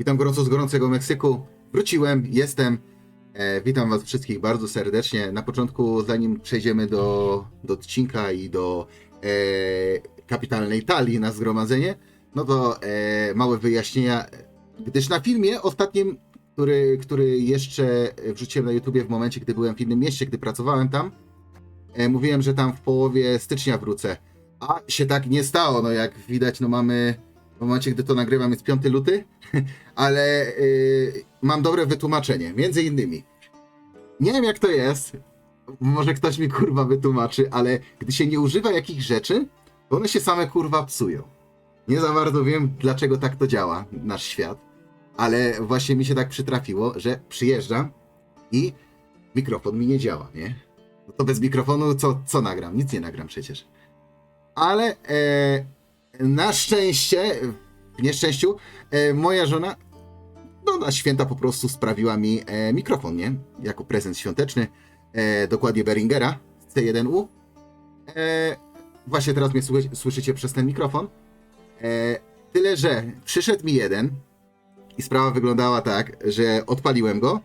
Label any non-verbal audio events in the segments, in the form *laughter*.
Witam gorąco z gorącego Meksyku. Wróciłem, jestem. E, witam Was wszystkich bardzo serdecznie. Na początku, zanim przejdziemy do, do odcinka i do e, kapitalnej talii na zgromadzenie, no to e, małe wyjaśnienia, gdyż na filmie ostatnim, który, który jeszcze wrzuciłem na YouTubie w momencie, gdy byłem w innym mieście, gdy pracowałem tam, e, mówiłem, że tam w połowie stycznia wrócę. A się tak nie stało, no jak widać, no mamy w momencie, gdy to nagrywam jest 5 luty, *laughs* ale y, mam dobre wytłumaczenie. Między innymi, nie wiem jak to jest, może ktoś mi kurwa wytłumaczy, ale gdy się nie używa jakichś rzeczy, to one się same kurwa psują. Nie za bardzo wiem, dlaczego tak to działa, nasz świat, ale właśnie mi się tak przytrafiło, że przyjeżdżam i mikrofon mi nie działa, nie? No to bez mikrofonu co, co nagram? Nic nie nagram przecież. Ale e, na szczęście, w nieszczęściu, e, moja żona no, na święta po prostu sprawiła mi e, mikrofon, nie? Jako prezent świąteczny, e, dokładnie Beringera C1U. E, właśnie teraz mnie słyszy, słyszycie przez ten mikrofon. Tyle, że przyszedł mi jeden i sprawa wyglądała tak, że odpaliłem go,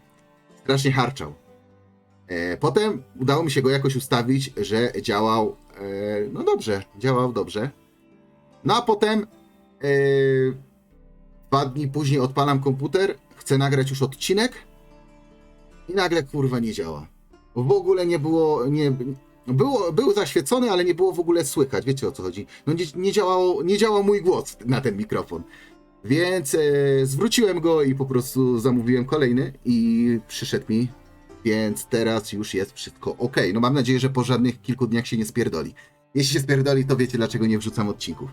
strasznie harczał. Potem udało mi się go jakoś ustawić, że działał, no dobrze, działał dobrze. No a potem e, dwa dni później odpalam komputer, chcę nagrać już odcinek i nagle kurwa nie działa. W ogóle nie było, nie, było, był zaświecony, ale nie było w ogóle słychać, wiecie o co chodzi. No nie, nie, działało, nie działał mój głos na ten mikrofon. Więc e, zwróciłem go i po prostu zamówiłem kolejny i przyszedł mi, więc teraz już jest wszystko ok. No mam nadzieję, że po żadnych kilku dniach się nie spierdoli. Jeśli się spierdoli, to wiecie dlaczego nie wrzucam odcinków.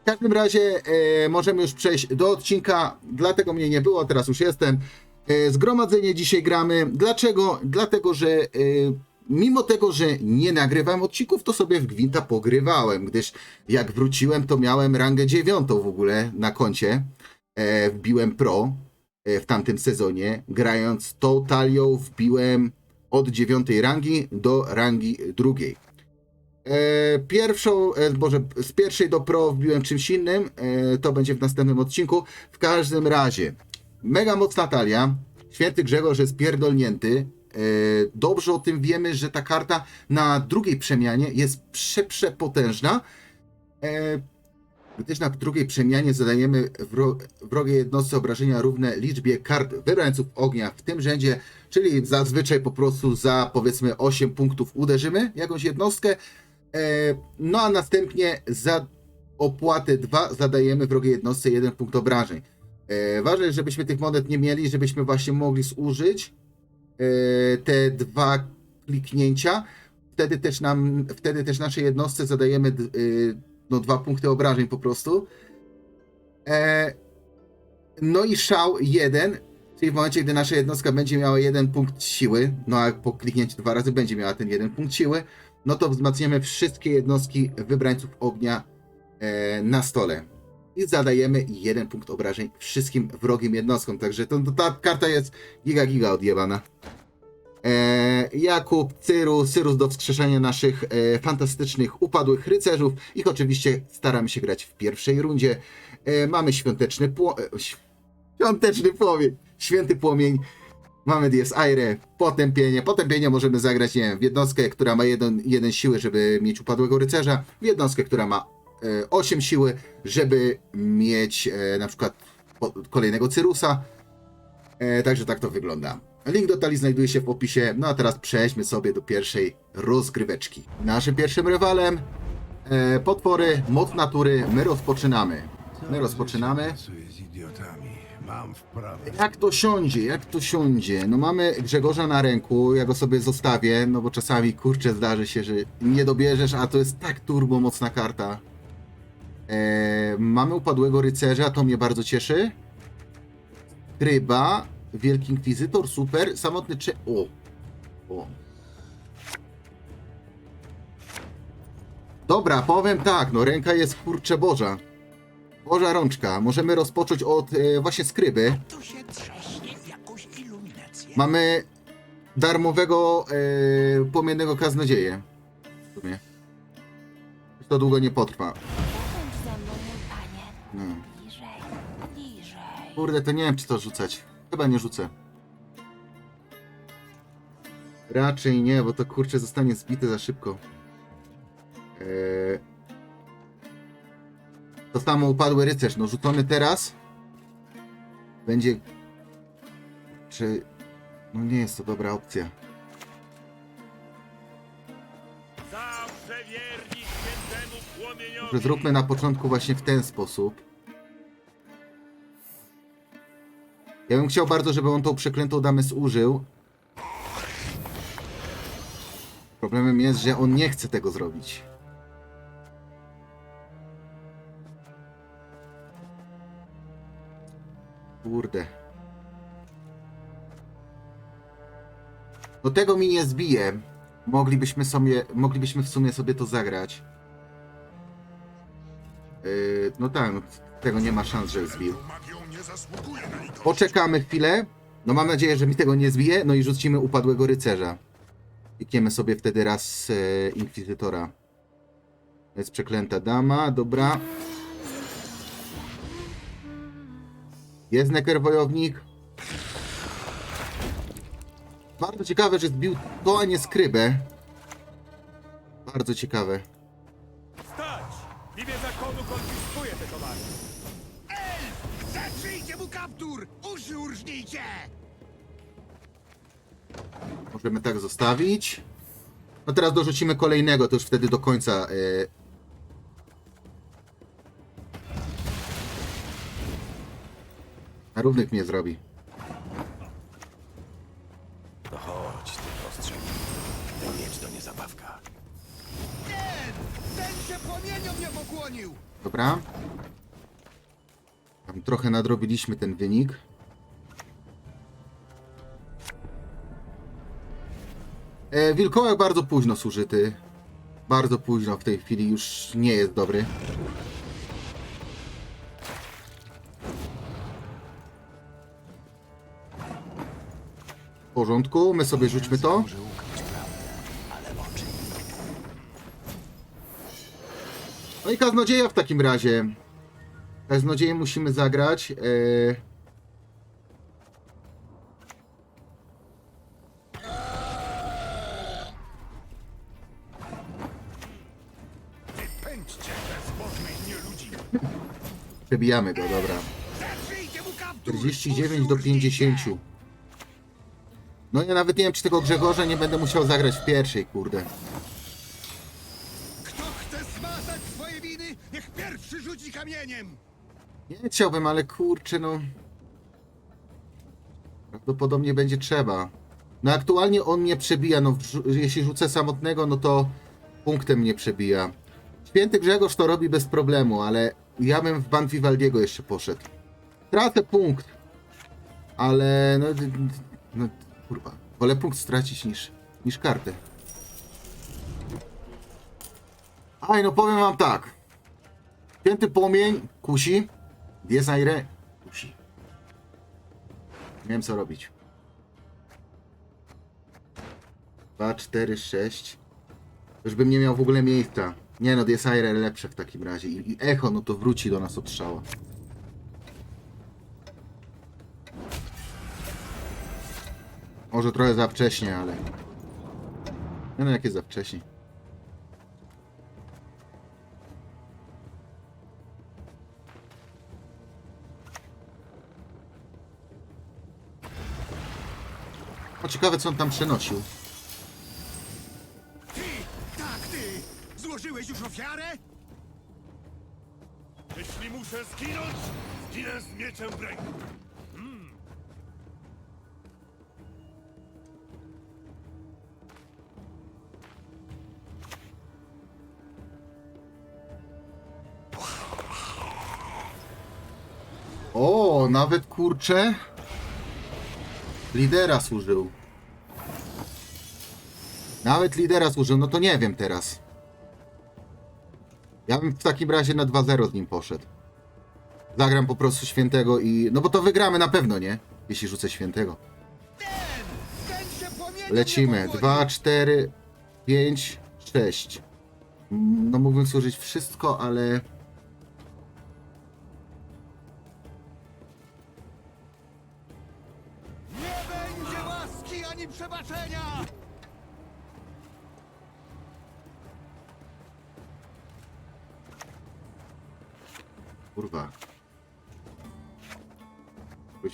W każdym razie e, możemy już przejść do odcinka, dlatego mnie nie było, teraz już jestem. E, zgromadzenie dzisiaj gramy. Dlaczego? Dlatego, że e, mimo tego, że nie nagrywam odcinków, to sobie w Gwinta pogrywałem, gdyż jak wróciłem, to miałem rangę dziewiątą w ogóle na koncie. E, wbiłem pro e, w tamtym sezonie. Grając tą talią wbiłem od dziewiątej rangi do rangi drugiej. E, pierwszą, e, Boże, z pierwszej do pro wbiłem czymś innym, e, to będzie w następnym odcinku. W każdym razie, mega mocna talia, święty Grzegorz jest pierdolnięty. Dobrze o tym wiemy, że ta karta na drugiej przemianie jest prze, przepotężna. Gdyż na drugiej przemianie zadajemy wro, wrogiej jednostce obrażenia równe liczbie kart wybrańców ognia w tym rzędzie, czyli zazwyczaj po prostu za powiedzmy 8 punktów uderzymy jakąś jednostkę, No a następnie za opłatę 2 zadajemy wrogiej jednostce 1 punkt obrażeń. E, Ważne żebyśmy tych monet nie mieli, żebyśmy właśnie mogli zużyć e, te dwa kliknięcia. Wtedy też nam, wtedy też naszej jednostce zadajemy no, dwa punkty obrażeń po prostu. E, No i szał 1, czyli w momencie, gdy nasza jednostka będzie miała jeden punkt siły, no a po kliknięciu dwa razy będzie miała ten jeden punkt siły, no to wzmacniamy wszystkie jednostki wybrańców ognia e, na stole. I zadajemy jeden punkt obrażeń wszystkim wrogim jednostkom. Także to, to, ta karta jest giga giga odjebana. E, Jakub, Cyru, Cyrus do wskrzeszenia naszych e, fantastycznych upadłych rycerzów. Ich oczywiście staramy się grać w pierwszej rundzie. E, mamy świąteczny e, Świąteczny płomień. Święty płomień. Mamy Dies Aire, potępienie. Potępienie możemy zagrać, nie wiem, w jednostkę, która ma jeden, jeden siły, żeby mieć upadłego rycerza, w jednostkę, która ma e, 8 siły, żeby mieć e, na przykład po, kolejnego Cyrusa. E, także tak to wygląda. Link do talii znajduje się w opisie. No a teraz przejdźmy sobie do pierwszej rozgryweczki. Naszym pierwszym rywalem e, potwory, moc natury. My rozpoczynamy. My rozpoczynamy. Z idiotami. Jak to siądzie, jak to siądzie? No mamy Grzegorza na ręku, ja go sobie zostawię, no bo czasami, kurczę, zdarzy się, że nie dobierzesz, a to jest tak turbo mocna karta. Eee, mamy upadłego rycerza, to mnie bardzo cieszy. Ryba, Wielki Inkwizytor, super, samotny cze... O! O! Dobra, powiem tak, no ręka jest kurczę Boża. Boża rączka. Możemy rozpocząć od e, właśnie skryby. Tu się trzaśnie w jakąś iluminację. Mamy darmowego e, płomiennego kaznodzieję. W sumie. To długo nie potrwa. Bądź ze mną, mój panie. No. Bliżej, bliżej. Kurde, to nie wiem, czy to rzucać. Chyba nie rzucę. Raczej nie, bo to kurczę zostanie zbite za szybko. Eee... To samo upadły rycerz. No rzucony teraz będzie. Czy. No nie jest to dobra opcja. Zawsze wierni świętemu płomieniowi. Zróbmy na początku właśnie w ten sposób. Ja bym chciał bardzo, żeby on tą przeklętą damę zużył. Problemem jest, że on nie chce tego zrobić. Kurde. No tego mi nie zbije. Moglibyśmy sobie, moglibyśmy w sumie sobie to zagrać. Yy, no tak, no, tego nie ma szans, że zbił. Poczekamy chwilę. No mam nadzieję, że mi tego nie zbije. No i rzucimy upadłego rycerza. Klikniemy sobie wtedy raz e, Inkwizytora. To jest przeklęta dama, dobra. Jest neker wojownik. Bardzo ciekawe, że zbił to, a nie skrybę. Bardzo ciekawe. Stać! W imię zakonu konfiskuję te towary. Zatrzyjcie mu kaptur! Uszy urżnijcie! Możemy tak zostawić. No teraz dorzucimy kolejnego, to już wtedy do końca. E... równych mnie zrobi. No chodź, ty ostrzej. Ten miecz to nie zabawka. Ten! Ten się płomieniom nie pokłonił! Dobra. Tam trochę nadrobiliśmy ten wynik. E, wilkołak bardzo późno zużyty. Bardzo późno w tej chwili już nie jest dobry. Porządku, my sobie rzućmy to. No i kaznodzieja w takim razie. Kaznodzieję musimy zagrać. E... Nieludzi. Przebijamy go, dobra. Zatrzyjcie mu kaptur! 49 do Uszy urżnijcie! 50. No ja nawet nie wiem, czy tego Grzegorza nie będę musiał zagrać w pierwszej, kurde. Kto chce zmazać swoje winy, niech pierwszy rzuci kamieniem! Nie chciałbym, ale kurczę, no. Prawdopodobnie będzie trzeba. No aktualnie on mnie przebija, no jeśli rzucę samotnego, no to punktem mnie przebija. Święty Grzegorz to robi bez problemu, ale ja bym w Ban Vivaldiego jeszcze poszedł. Tracę punkt, ale no, no kurwa, wolę punkt stracić niż, niż kartę. Aj, no powiem wam tak. Święty płomień kusi. Desire kusi. Nie wiem co robić. 2, 4, 6. Już bym nie miał w ogóle miejsca. Nie no, Desire lepsze w takim razie. I, I echo, no to wróci do nas od strzała. Może trochę za wcześnie, ale... Nie no, jakie za wcześnie. O, ciekawe co on tam przenosił. Ty! Tak, ty! Złożyłeś już ofiarę? Jeśli muszę zginąć, zginę z mieczem w ręku. O, nawet kurczę. Lidera służył. Nawet lidera służył, no to nie wiem teraz. Ja bym w takim razie na 2-0 z nim poszedł. Zagram po prostu świętego i. No bo to wygramy na pewno, nie? Jeśli rzucę świętego. Lecimy. nie pokłonił! 2, 4, 5, 6. No mógłbym służyć wszystko, ale.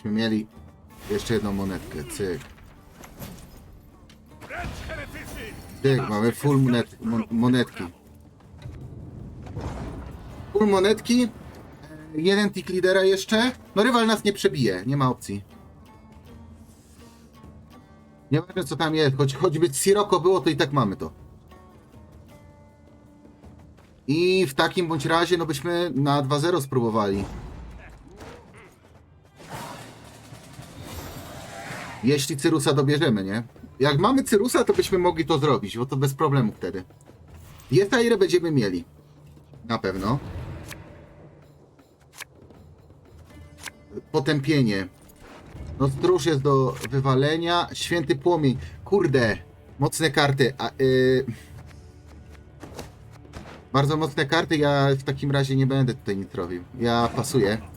Byśmy mieli jeszcze jedną monetkę, cyk. Cyk, mamy full monet, mon, monetki. Full monetki. e, Jeden tick lidera jeszcze. No rywal nas nie przebije, nie ma opcji. Nieważne co tam jest, choć, choćby Siroko było, to i tak mamy to. I w takim bądź razie, no byśmy na 2-0 spróbowali. Jeśli Cyrusa dobierzemy, nie? Jak mamy Cyrusa, to byśmy mogli to zrobić, bo to bez problemu wtedy. Jetairę będziemy mieli. Na pewno. Potępienie. No stróż jest do wywalenia. Święty płomień. Kurde. Mocne karty. A, y... Bardzo mocne karty. Ja w takim razie nie będę tutaj nic robił. Ja pasuję.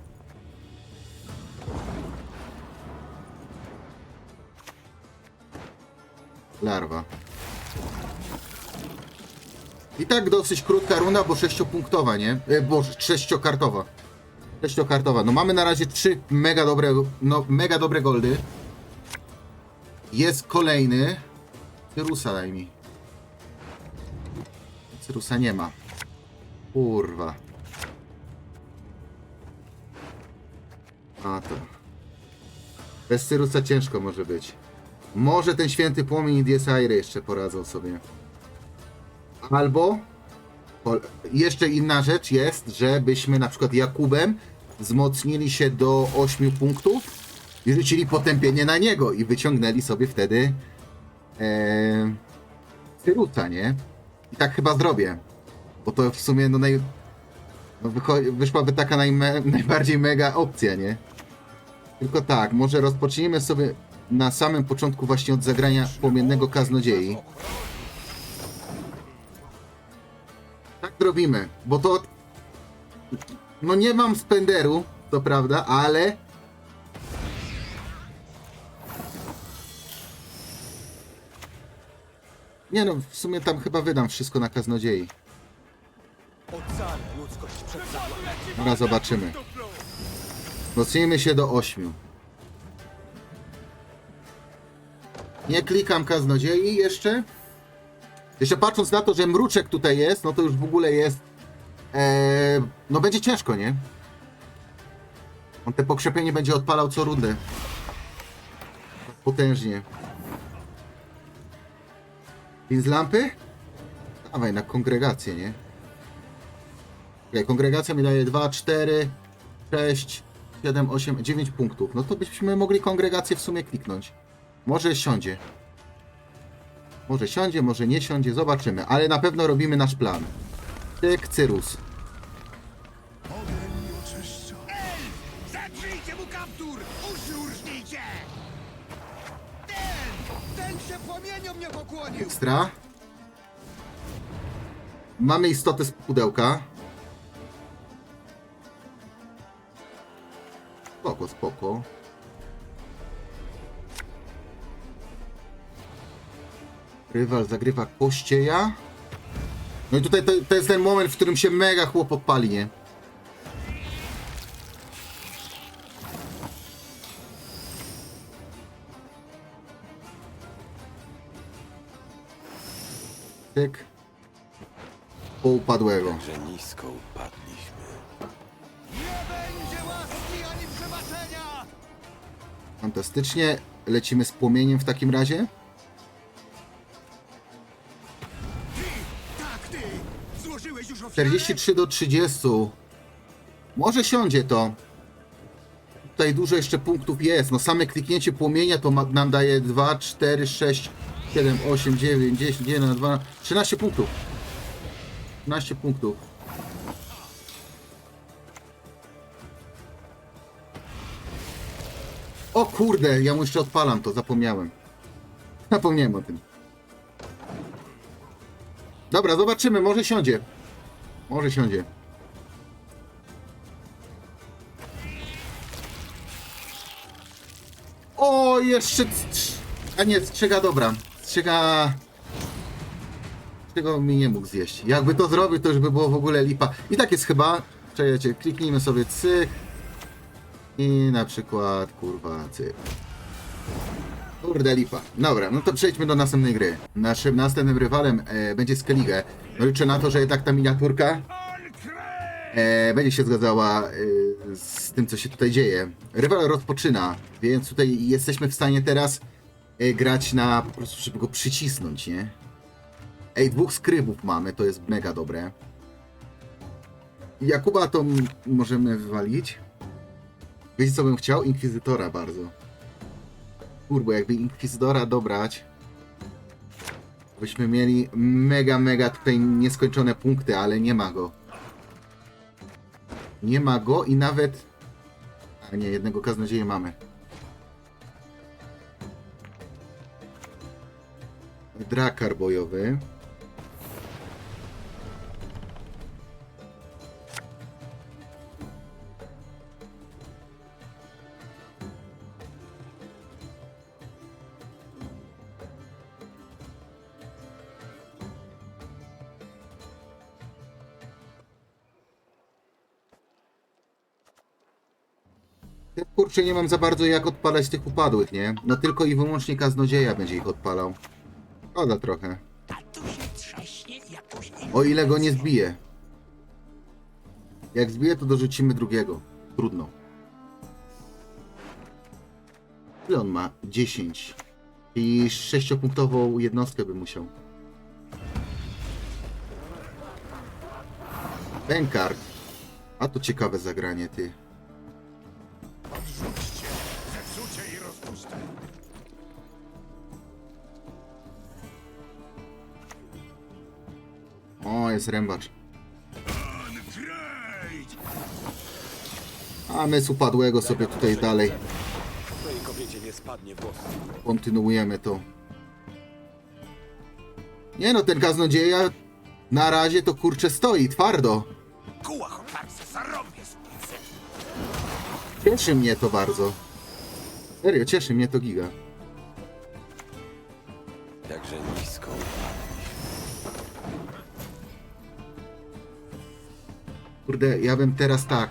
Larwa. I tak dosyć krótka runda, bo sześciopunktowa, nie? E, boże, sześciokartowa. Sześciokartowa. No mamy na razie trzy mega dobre, no, mega dobre goldy. Jest kolejny. Cyrusa daj mi. Cyrusa nie ma. Kurwa. A to. Bez Cyrusa ciężko może być. Może ten święty płomień i Desire jeszcze poradzą sobie. Albo jeszcze inna rzecz jest, żebyśmy na przykład Jakubem wzmocnili się do 8 punktów i rzucili potępienie na niego i wyciągnęli sobie wtedy e, nie? I tak chyba zrobię. Bo to w sumie no, naj, no wyszłaby taka najme, *laughs* najbardziej mega opcja, nie? Tylko tak, może rozpocznijmy sobie na samym początku właśnie od zagrania płomiennego kaznodziei. Tak robimy, bo to... No nie mam spenderu, to prawda, ale... Nie no, w sumie tam chyba wydam wszystko na kaznodziei. Dobra, zobaczymy. Wzmocnijmy się do 8. Nie klikam kaznodziei jeszcze. Jeszcze patrząc na to, że mruczek tutaj jest, no to już w ogóle jest. E, no będzie ciężko, nie? On te pokrzepienie będzie odpalał co rundę. Potężnie. Z lampy? Dawaj na kongregację, nie? Okay, kongregacja mi daje 2, 4, 6, 7, 8, 9 punktów. No to byśmy mogli kongregację w sumie kliknąć. Może siądzie. Może siądzie, może nie siądzie, zobaczymy. Ale na pewno robimy nasz plan. Tyk, Cyrus. Zatrzyjcie mu kaptur! Ten! Płomieniom nie! Ekstra. Mamy istotę z pudełka. Spoko, spoko. Rywal zagrywa kościeja. No i tutaj to, to jest ten moment, w którym się mega chłop odpali, nie? Tyk. Po upadłego. Że nisko upadliśmy. Nie będzie łaski ani przebaczenia! Fantastycznie. Lecimy z płomieniem w takim razie. 43 do 30. Może siądzie to. Tutaj dużo jeszcze punktów jest. No same kliknięcie płomienia to nam daje 2, 4, 6, 7, 8, 9, 10, 1, 2, 13 punktów. 13 punktów. O kurde, ja mu jeszcze odpalam to, zapomniałem. Zapomniałem o tym. Dobra, zobaczymy, może siądzie. Może siądzie. O, jeszcze. A nie, strzyga dobra. Strzyga... Tego mi nie mógł zjeść. Jakby to zrobił, to już by było w ogóle lipa. I tak jest chyba. Czekajcie, kliknijmy sobie cyk. I na przykład, kurwa, cyk. Kurde lipa. Dobra, no to przejdźmy do następnej gry. Naszym następnym rywalem e, będzie Skellige. Liczę na to, że jednak ta miniaturka e, będzie się zgadzała e, z tym, co się tutaj dzieje. Rywal rozpoczyna, więc tutaj jesteśmy w stanie teraz e, grać na po prostu, żeby go przycisnąć, nie? Ej, dwóch skrybów mamy, to jest mega dobre. Jakuba to możemy wywalić. Wiecie co bym chciał? Inkwizytora bardzo. Kurbo, jakby Inkwizytora dobrać, byśmy mieli mega, mega tutaj nieskończone punkty, ale nie ma go. Nie ma go i nawet... A nie, jednego kaznodzieja mamy. Drakar bojowy. Ja, Kurczę, nie mam za bardzo jak odpalać tych upadłych, nie? No tylko i wyłącznie kaznodzieja będzie ich odpalał. Szkoda trochę. O ile go nie zbije. Jak zbije, to dorzucimy drugiego. Trudno. Ile on ma? 10. I sześciopunktową jednostkę by musiał. Benkart. A to ciekawe zagranie, ty. Jest rębacz. A my z upadłego sobie tutaj dalej kontynuujemy to. Nie no, ten kaznodzieja na razie to kurczę stoi twardo. Cieszy mnie to bardzo. Serio, cieszy mnie to giga. Jakże nisko. Kurde, ja bym teraz tak.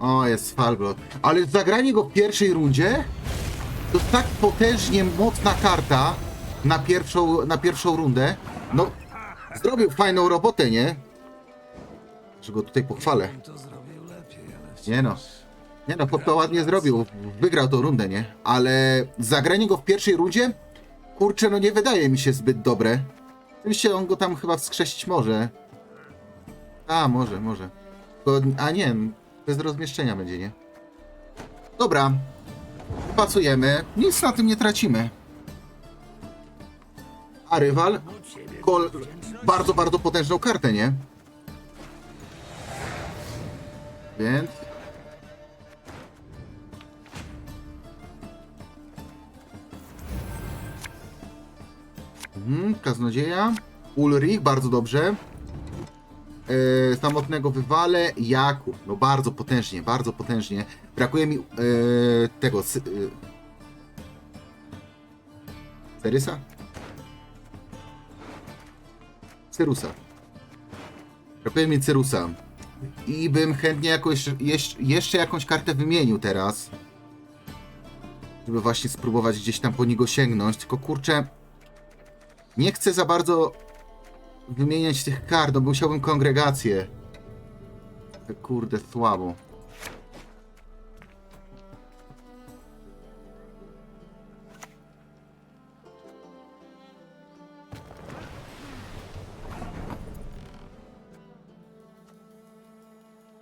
O, jest Falblot. Ale zagranie go w pierwszej rundzie to tak potężnie mocna karta na pierwszą, na pierwszą rundę. No, zrobił fajną robotę, nie? Że go tutaj pochwalę. Nie no. Nie no, chłop to ładnie zrobił. Wygrał tą rundę, nie? Ale zagranie go w pierwszej rundzie? Kurczę, no nie wydaje mi się zbyt dobre. Oczywiście on go tam chyba wskrzesić może. A, może, może. A nie, bez rozmieszczenia będzie, nie? Dobra. Pasujemy. Nic na tym nie tracimy. A rywal? Kol... Bardzo, bardzo potężną kartę, nie? Więc... Mhm, kaznodzieja. Ulrich, bardzo dobrze. E, samotnego wywale. Jakub, no bardzo potężnie, bardzo potężnie. Brakuje mi e, tego. Sy, e, Cerysa? Cyrusa. Brakuje mi Cyrusa. I bym chętnie jakoś, jeszcze, jeszcze jakąś kartę wymienił teraz. Żeby właśnie spróbować gdzieś tam po niego sięgnąć. Tylko kurczę. Nie chcę za bardzo wymieniać tych kart, bo musiałbym kongregację. Kurde, słabo.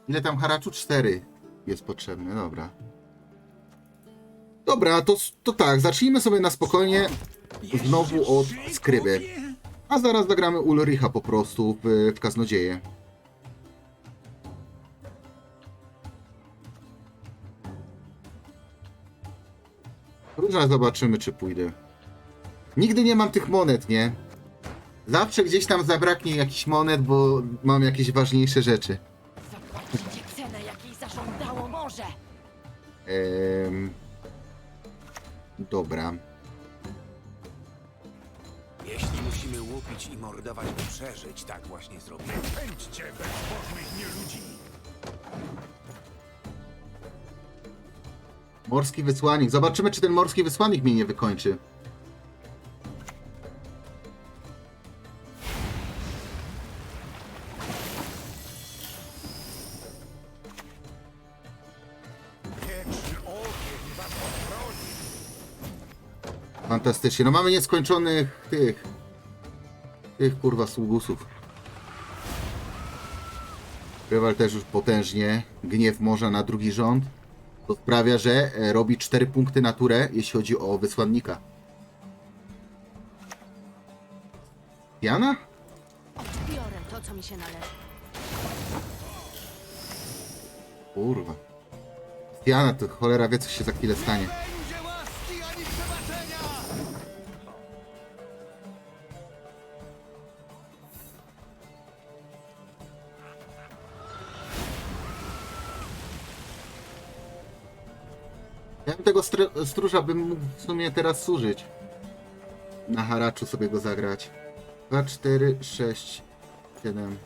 Ile tam haraczu? Cztery jest potrzebne, dobra. Dobra, to, to tak, zacznijmy sobie na spokojnie znowu od skryby. A zaraz zagramy Ulricha po prostu w, w Kaznodzieję. Różna zobaczymy, czy pójdę. Nigdy nie mam tych monet, nie? Zawsze gdzieś tam zabraknie jakichś monet, bo mam jakieś ważniejsze rzeczy. Zapłacicie cenę, jakiej zażądało morze! Ehm... Dobra. Łupić i mordować, by przeżyć, tak właśnie zrobię. Pędźcie bezbożnych nieludzi! Morski wysłannik. Zobaczymy, czy ten morski wysłannik mnie nie wykończy. Wieczny ogień was ochroni! Fantastycznie. No mamy nieskończonych tych... Tych kurwa sługusów. Rywal też już potężnie. Gniew morza na drugi rząd. To sprawia, że e, robi 4 punkty na turę, jeśli chodzi o wysłannika. Jana? Biorę to, co mi się należy. Kurwa. Jana, to cholera wie, co się za chwilę stanie. Str- stróża bym mógł w sumie teraz służyć. Na haraczu sobie go zagrać. 2, 4, 6, 7.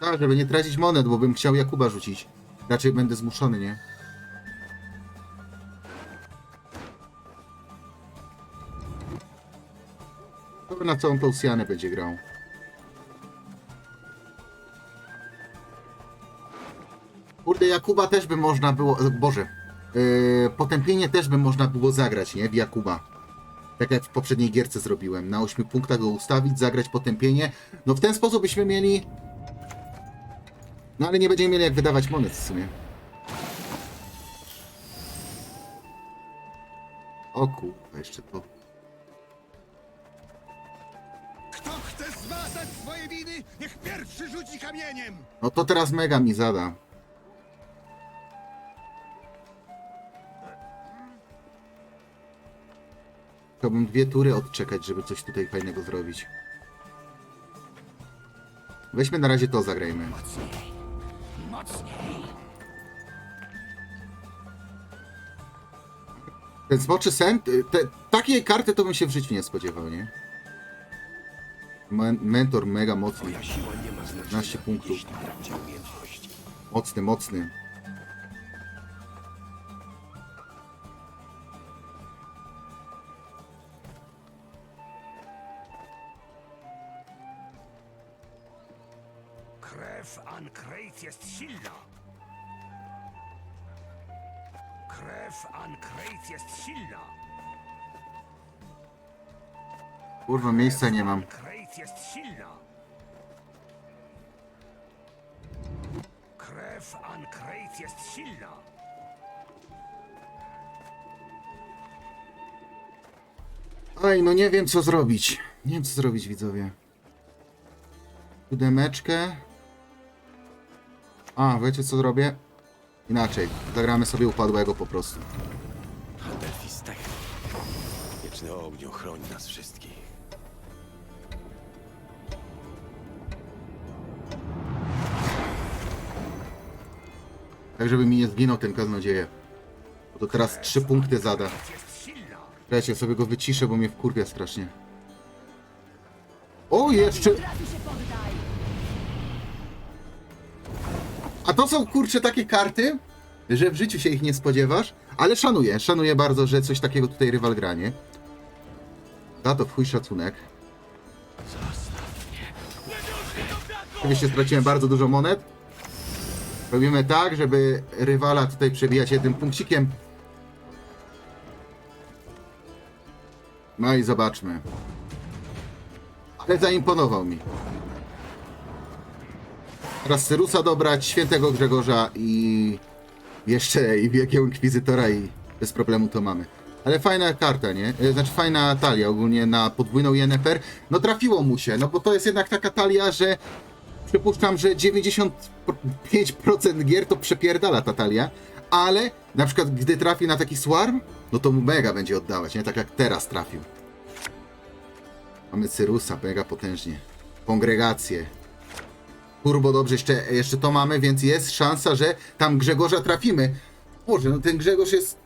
Tak, żeby nie tracić monet, bo bym chciał Jakuba rzucić. Raczej będę zmuszony, nie? Dobra, na całą tą będzie grał. Kurde, Jakuba też by można było. Boże. Yy, potępienie też by można było zagrać, nie? W Jakuba. Tak jak w poprzedniej gierce zrobiłem. Na 8 punktach go ustawić, zagrać potępienie. No w ten sposób byśmy mieli. No ale nie będziemy mieli jak wydawać monet w sumie. O kurwa, jeszcze to. Kto chce zmazać swoje winy, niech pierwszy rzuci kamieniem! No to teraz mega mi zada. Chciałbym dwie tury odczekać, żeby coś tutaj fajnego zrobić. Weźmy na razie to, zagrajmy. Ten smoczy sen, te, takiej karty to bym się w życiu nie spodziewał, nie? Men mentor mega mocny. Moja siła nie ma 15 znaczenia, punktów. Mocny, mocny. Kurwa, miejsca nie mam. Jest silna! Krew Ankreith jest silna! Oj, no nie wiem co zrobić. Nie wiem co zrobić, widzowie. Siódemeczkę. A, wiecie co zrobię? Inaczej. Zagramy sobie upadłego po prostu. Adelphis Tech. Wieczny ogniu chroni nas wszystkich. Tak, żeby mi nie zginął ten kaznodzieje. Bo to teraz trzy punkty zada. Wiecie, sobie go wyciszę, bo mnie wkurwia strasznie. O, jeszcze... A to są kurcze takie karty, że w życiu się ich nie spodziewasz, ale szanuję, szanuję bardzo, że coś takiego tutaj rywal gra, nie? Za to w chuj szacunek. Oczywiście straciłem bardzo dużo monet. Robimy tak, żeby rywala tutaj przebijać jednym punkcikiem. No i zobaczmy. Ale zaimponował mi. Teraz Syrusa dobrać, świętego Grzegorza i jeszcze i wielkiego inkwizytora i bez problemu to mamy. Ale fajna karta, nie? E, Znaczy fajna talia ogólnie na podwójną Yennefer. No trafiło mu się, no bo to jest jednak taka talia, że przypuszczam, że 95% gier to przepierdala ta talia, ale na przykład gdy trafi na taki swarm, no to mu mega będzie oddawać, nie? Tak jak teraz trafił. Mamy Cyrusa, mega potężnie. Kongregację. Turbo dobrze, jeszcze, jeszcze to mamy, więc jest szansa, że tam Grzegorza trafimy. Boże, no ten Grzegorz jest...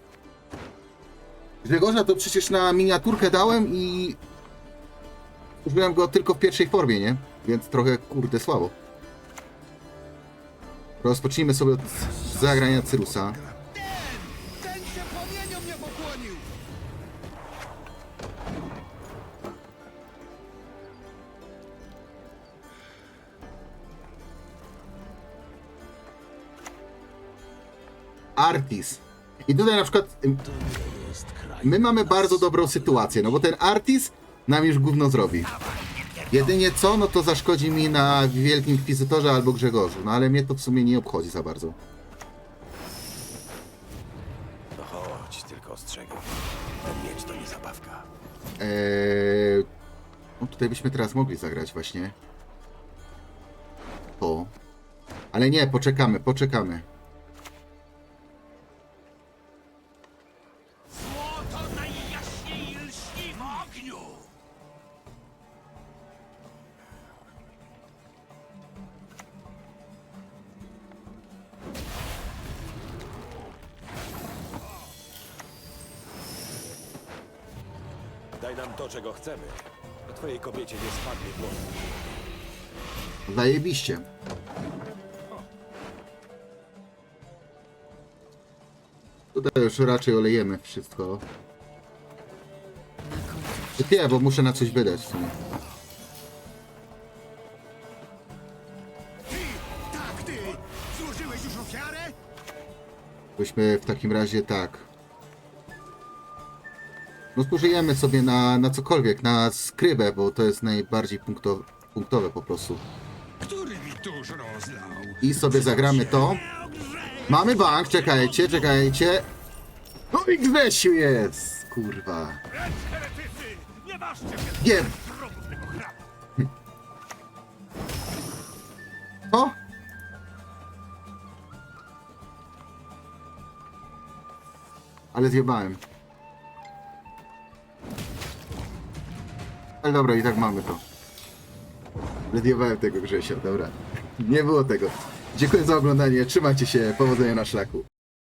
Grzegorza to przecież na miniaturkę dałem i... Użyłem go tylko w pierwszej formie, nie? Więc trochę, kurde, słabo. Rozpocznijmy sobie od zagrania Cyrusa. Artis. I tutaj na przykład my mamy bardzo dobrą sytuację, no bo ten Artis nam już gówno zrobi. Jedynie co, no to zaszkodzi mi na Wielkim Inkwizytorze albo Grzegorzu, no ale mnie to w sumie nie obchodzi za bardzo. No chodź, tylko ostrzegam. Ten miecz to nie zabawka. Eee, no tutaj byśmy teraz mogli zagrać właśnie. To. Ale nie, poczekamy, poczekamy. Czego chcemy. To twojej kobiecie nie spadnie włos. Zajebiście. Tutaj już raczej olejemy wszystko. Nie, bo muszę na coś wydać w sumie. Ty! Tak, ty! Złożyłeś już ofiarę? Byśmy w takim razie tak. No zużyjemy sobie na, na cokolwiek, na skrybę, bo to jest najbardziej punktowe, punktowe po prostu. Który mi tuż rozlał? I sobie zagramy to. Mamy bank, czekajcie, czekajcie. No i Grzesiu jest, kurwa. Nie ważcie się Wiem. wrogów tego chramu! O! Ale zjebałem. Ale dobra, i tak mamy to. Zjebałem tego Grzesia, dobra. Nie było tego. Dziękuję za oglądanie, trzymajcie się, powodzenia na szlaku.